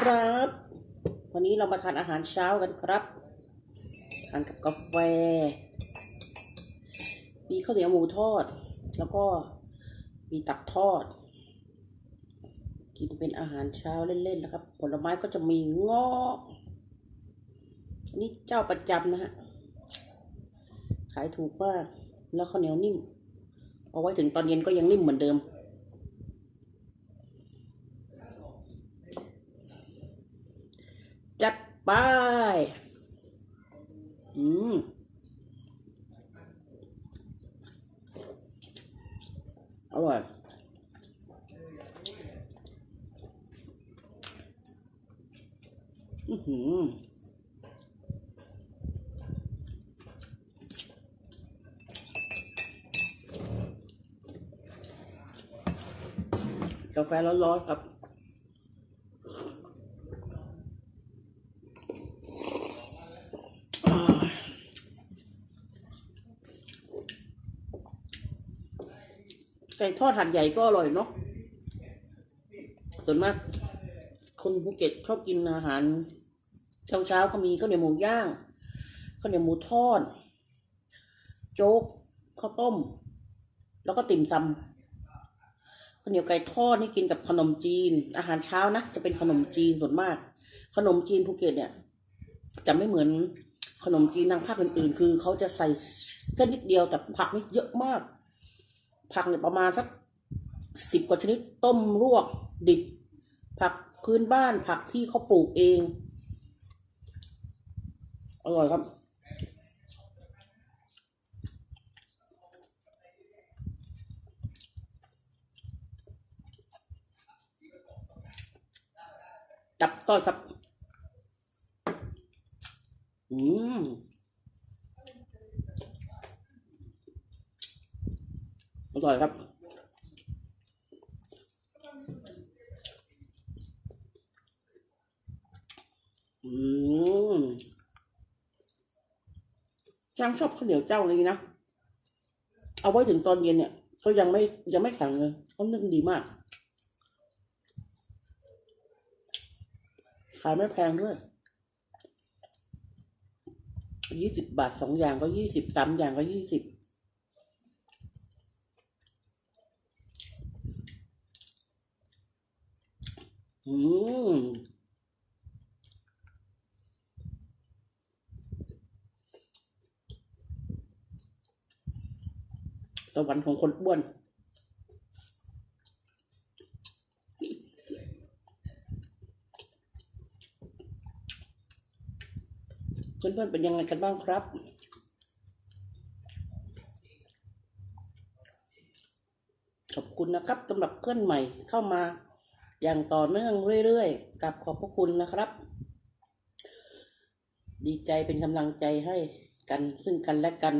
ครับ วันนี้เรามาทานอาหารเช้ากันครับทานกับกาแฟ มีข้าวเหนียวหมูทอด แล้วก็มีตับทอด กินเป็นอาหารเช้าเล่นๆนะครับ ผลไม้ก็จะมีงอันนี้เจ้าประจำนะฮะ ขายถูกมาก แล้วข้าวเหนียวนิ่ม เอาไว้ถึงตอนเย็นก็ยังนิ่มเหมือนเดิม จัด ไป อืมอร่อย อือหือกาแฟร้อนๆครับ ไก่ทอดหัดใหญ่ก็อร่อยเนาะส่วนมาก คนภูเก็ตชอบกินอาหาร เช้าเช้าก็มีข้าวเหนียวหมูย่างข้าวเหนียวหมูทอด โจ๊กข้าวต้ม แล้วก็ติ่มซำข้าวเหนียวไก่ทอดนี่กินกับขนมจีน อาหารเช้านะจะเป็นขนมจีนส่วนมาก ขนมจีนภูเก็ตเนี่ย จะไม่เหมือนขนมจีนทางภาคอื่นๆ คือเขาจะใส่เส้นนิดเดียวแต่ผักนี่เยอะมาก ผักเนี่ยประมาณสักสิบกว่าชนิดต้มลวกดิบ ผักพื้นบ้านผักที่เขาปลูกเอง อร่อยครับ จับต้อยครับ อืม ร่อยครับ อืมจางชอบข้าวเหนียวเจ้านี้นะ เอาไว้ถึงตอนเย็นเนี่ย ก็ยังไม่ยังไม่แข็งเลยเขานึ่งดีมาก ขายไม่แพงด้วยยี่สิบบาทสองอย่างก็ยี่สิบสามอย่างก็ยี่สิบ อืม สวรรค์ของคนอ้วนเพื่อนๆเป็นยังไงกันบ้างครับ ขอบคุณนะครับสำหรับเพื่อนใหม่เข้ามา อย่างต่อเนื่องเรื่อยๆ กับขอบพระคุณนะครับ ดีใจเป็นกำลังใจให้กันซึ่งกันและกัน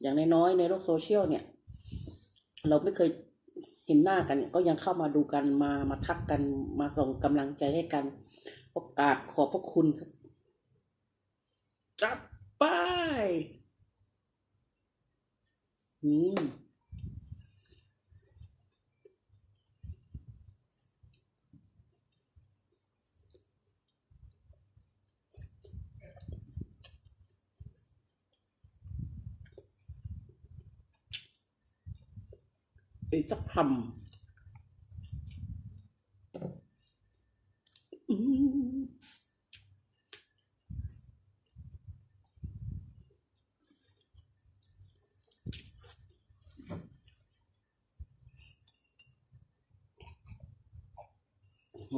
อย่างน้อยๆในโลกโซเชียลเนี่ย เราไม่เคยเห็นหน้ากันก็ยังเข้ามาดูกันมามาทักกันมาส่งกำลังใจให้กันโอกาบขอบพระคุณครับจับไปอืม อีกสักคำอ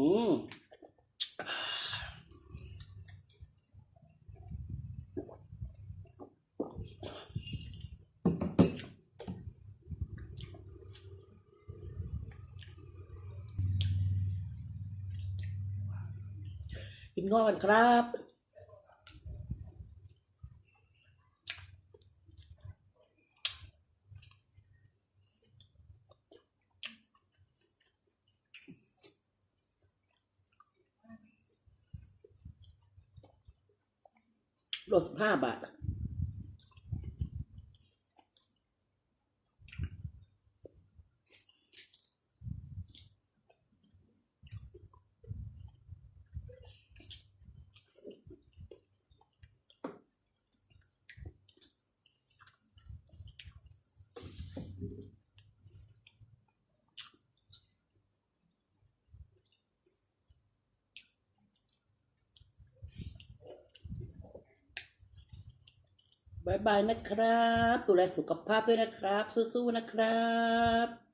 ืม อืมกินงอกันครับลดสิบห้าบาท บายบายนะครับ ดูแลสุขภาพด้วยนะครับ สู้ๆนะครับ